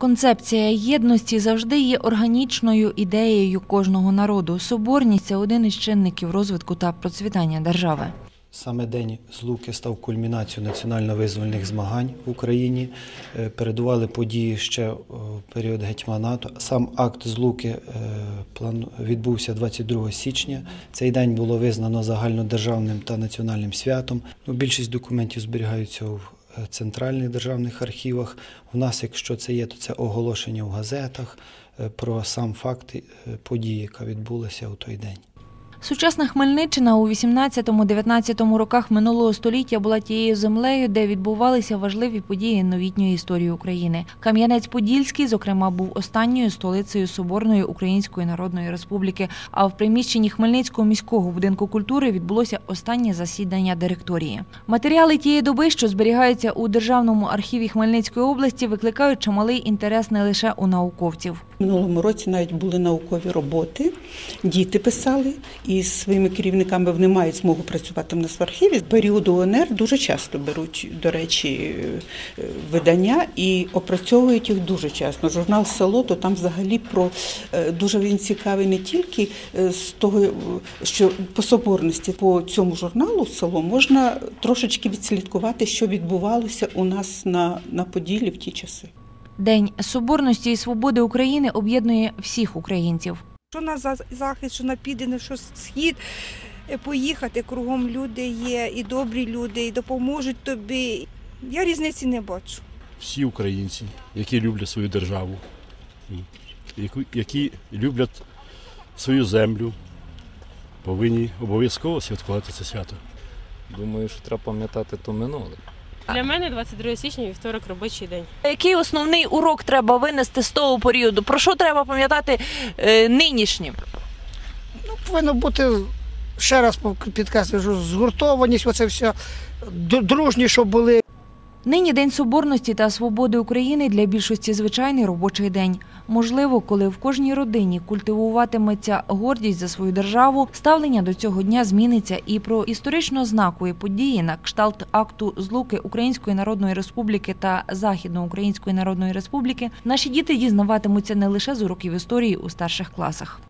Концепція єдності завжди є органічною ідеєю кожного народу. Соборність це один із чинників розвитку та процвітання держави. Саме День Злуки став кульмінацією національно-визвольних змагань в Україні. Е, Передували події ще в період гетьманату. Сам акт Злуки е, відбувся 22 січня. Цей день було визнано загальнодержавним та національним святом. Ну, Більшість документів зберігаються в центральних державних архівах. У нас, якщо це є, то це оголошення в газетах е, про сам факт е, події, яка відбулася у той день. Сучасна Хмельниччина у 18-19 роках минулого століття була тією землею, де відбувалися важливі події новітньої історії України. Кам'янець-Подільський, зокрема, був останньою столицею Соборної Української Народної Республіки. А в приміщенні Хмельницького міського будинку культури відбулося останнє засідання директорії. Матеріали тієї доби, що зберігаються у державному архіві Хмельницької області, викликають чималий інтерес не лише у науковців. Минулому році навіть були наукові роботи, діти писали, і з своїми керівниками вони мають змогу працювати в нас в архіві. З періоду УНР дуже часто беруть, до речі, е, видання і опрацьовують їх дуже часто. Журнал Село, то там взагалі про е, дуже він цікавий не тільки е, з того, що по соборності по цьому журналу село можна трошечки відслідкувати, що відбувалося у нас на, на Поділлі в ті часи. День соборності і свободи України об'єднує всіх українців. Що на захист, що на південь, що схід. е, Поїхати кругом люди є, і добрі люди, і допоможуть тобі. Я різниці не бачу. всі українці, які люблять свою державу, які люблять свою землю, повинні обов'язково святкувати це свято. Думаю, що треба пам'ятати то минуле. Для мене 22 січня вівторок робочий день. Який основний урок треба винести з того періоду? Про що треба пам'ятати е, нинішнім? Ну, повинно бути, ще раз підкреслюю, згуртованість, оце все, дружні, щоб були. Нині День Соборності та Свободи України для більшості звичайний робочий день. Можливо, коли в кожній родині культивуватиметься гордість за свою державу, ставлення до цього дня зміниться і про історично знакові події на кшталт акту злуки Української Народної Республіки та Західноукраїнської Народної Республіки наші діти дізнаватимуться не лише з уроків історії у старших класах.